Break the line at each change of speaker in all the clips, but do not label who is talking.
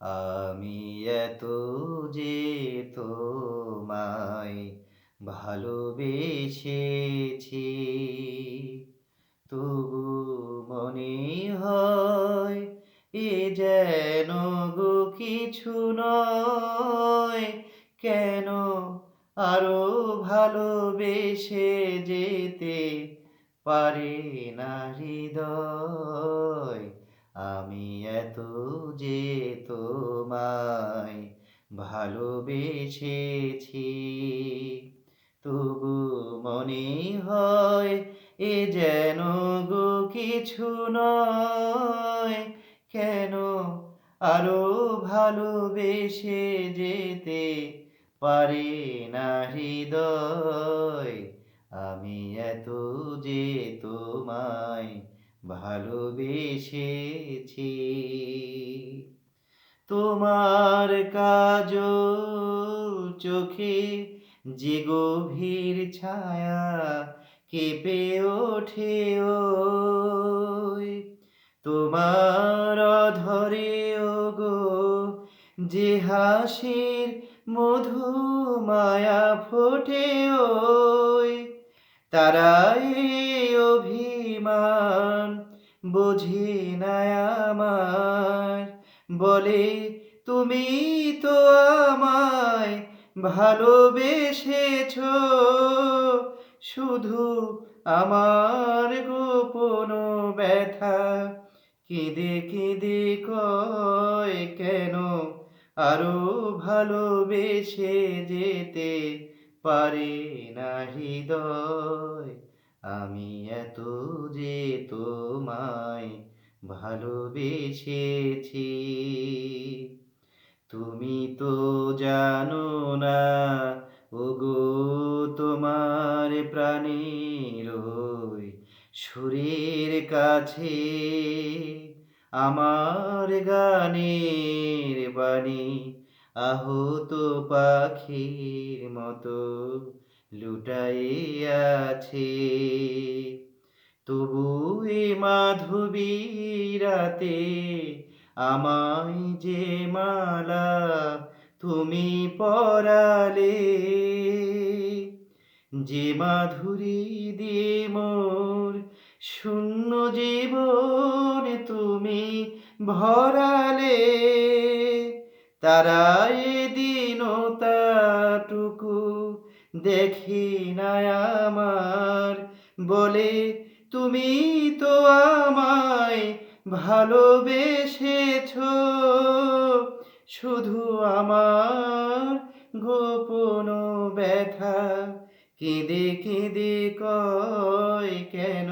আমি এত যে তোমায় ভালোবেসেছি, তবু মনে হয় এ যেন গো কিছু নয়। কেন আরও ভালোবেসে যেতে পারে না হৃদয়? আমি এত যে তোমায় ভালোবেসেছি, তবু মনে হয় এ যেন গো কিছু নয়। কেন আরও ভালোবেসে যেতে পারে না হৃদয়? আমি এত যে তোমায় ভালোবেসেছি। তোমার কাজ চোখে যে গভীর ছায়া কেঁপে ওঠে তোমার ধরে গো যে হাসির মধু মায়া ফোটে ওই। তারাই অভিমান বুঝি আমার। বলে, তুমি তো আমায় ভালোবেসেছ, শুধু আমার গোপন ব্যথা। কেঁদে কেঁদে কয়, কেন আরও ভালোবেসে যেতে পারে না হৃদয়? আমি এত যে তোমায় ভালোবেসেছি। তুমি তো জানো না, ওগো তোমার প্রাণীর সুরের কাছে আমার গানের বাণী আহত পাখির মতো। লুটাইয়াছে। তবু এ মাধবী রাতে আমায় যে মালা তুমি পরালে, যে মাধুরী দিয়ে মোর শূন্য জীবন তুমি ভরালে তারা দেখি না আমার। বলে, তুমি তো আমায় ভালোবেসেছ। শুধু আমার গোপন ব্যথা। কেঁদে কেঁদে কয়, কেন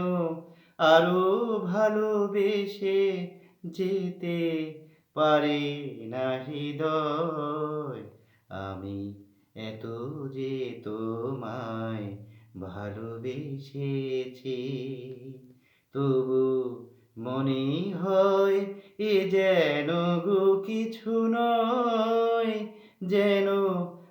আরও ভালোবেসে যেতে পারে না হৃদয়? আমি এত যে তোমায় ভালোবেসেছি, তবু মনে হয় এ যেন গো কিছু নয়, যেন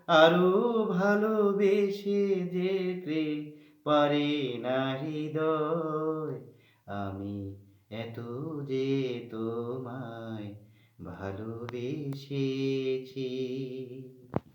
আরও ভালোবেসে যেতে পারে না হৃদয়। আমি এত যে তোমায় ভালোবেসেছি।